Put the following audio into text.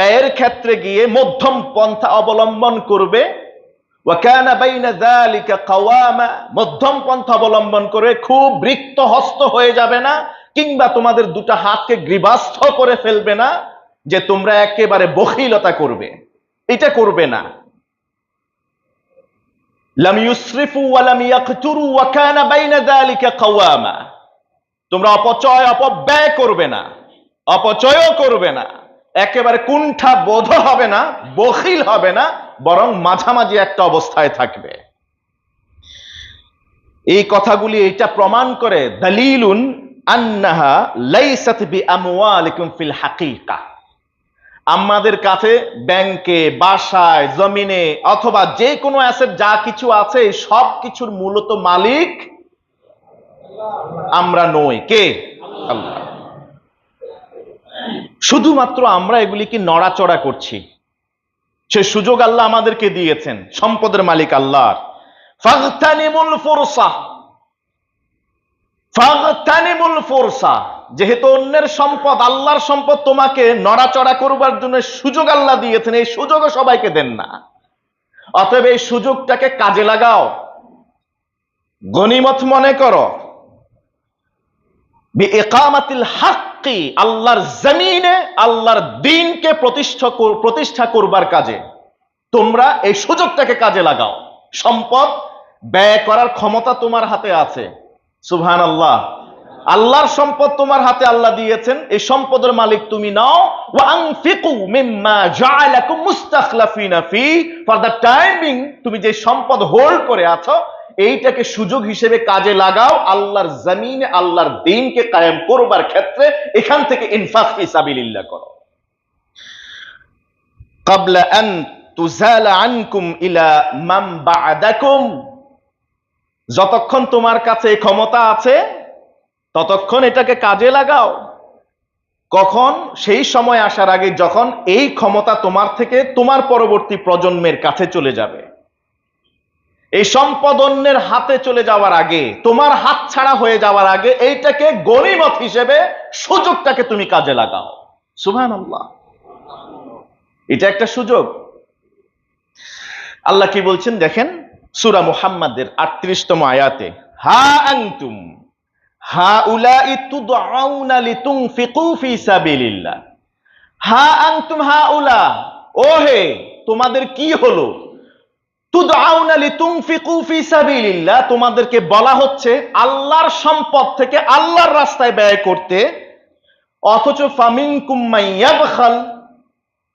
ব্যয়ের ক্ষেত্রে গিয়ে মধ্যম পন্থা অবলম্বন করবে। মধ্যম পন্থা অবলম্বন করে খুব বৃত্ত হস্ত হয়ে যাবে না, কিংবা তোমাদের দুটো হাতকে গ্রীবাস্থ করে ফেলবে না, যে তোমরা একেবারে বহিলতা করবে। এটা করবে না। তোমরা অপচয়, অপব্যয় করবে না, অপচয়ও করবে না। একেবারে কুণ্ঠা বোধ হবে না, বখিল হবে না, বরং মাঝামাঝি একটা অবস্থায় থাকবে। এই কথাগুলি এটা প্রমাণ করে দলিলুন বিআমওয়ালিকুম ফিল হাকিকা। আমাদের কাছে ব্যাংকে, বাসায়, জমিনে অথবা যে কোনো অ্যাসেট, যা কিছু আছে, সব কিছুর মূলত মালিক আমরা নই। কে? আল্লাহ। শুধুমাত্র আমরা এগুলিকে নড়াচড়া করছি। সে সুযোগ আল্লাহ আমাদেরকে দিয়েছেন, সম্পদের মালিক আল্লাহর। ফাগতানিমুল ফুরসা। ফাগতানিমুল ফুরসা। যেহেতু অন্যের সম্পদ, আল্লাহর সম্পদ তোমাকে নড়াচড়া করবার জন্য সুযোগ আল্লাহ দিয়েছেন, এই সুযোগও সবাইকে দেন না। অতএব এই সুযোগটাকে কাজে লাগাও। গনিমত মনে করো। বিএকামাতিল হাক্কি আল্লাহর জমিনে, আল্লাহর দিনকে প্রতিষ্ঠা প্রতিষ্ঠা করবার কাজে। তোমরা এই সুযোগটাকে কাজে লাগাও। সম্পদ ব্যয় করার ক্ষমতা তোমার হাতে আছে। সুবহান আল্লাহ আল্লাহর সম্পদ তোমার হাতে আল্লাহ দিয়েছেন। এই সম্পদের মালিক তুমি নাও। ফর দ্য টাইমিং তুমি যে সম্পদ হোল্ড করে আছো এইটাকে সুযোগ হিসেবে কাজে লাগাও, আল্লাহর জমিনে, আল্লাহর দিনকে কায়েম করবার ক্ষেত্রে এখান থেকে ইনফাস ইসাবিল্লা করো। কাবলা আন তুজালা আনকুম ইলা মাম বাদাকুম। যতক্ষণ তোমার কাছে ক্ষমতা আছে, ততক্ষণ এটাকে কাজে লাগাও। কখন? সেই সময় আসার আগে যখন এই ক্ষমতা তোমার থেকে তোমার পরবর্তী প্রজন্মের কাছে চলে যাবে। এই সম্পদ অন্যের হাতে চলে যাওয়ার আগে, তোমার হাত ছাড়া হয়ে যাওয়ার আগে এইটাকে গণিমত হিসেবে সুযোগটাকে তুমি কাজে লাগাও। সুভান আল্লাহ এটা একটা সুযোগ। আল্লাহ কি বলছেন দেখেন? সুরা মুহাম্মাদের আটত্রিশতম আয়াতে, হা আনতুম, হা উলা ইতুদআউনা লিতুনফিকু ফি সাবিলিল্লাহ। হা আনতুম, হা উলা ও হে তোমাদের কি হলো তুদআউনা লিতুনফিকু ফি সাবিলিল্লাহ তোমাদেরকে বলা হচ্ছে আল্লাহর সম্পদ থেকে আল্লাহর রাস্তায় ব্যয় করতে অথচ ফামিনকুম মাইয়াবখাল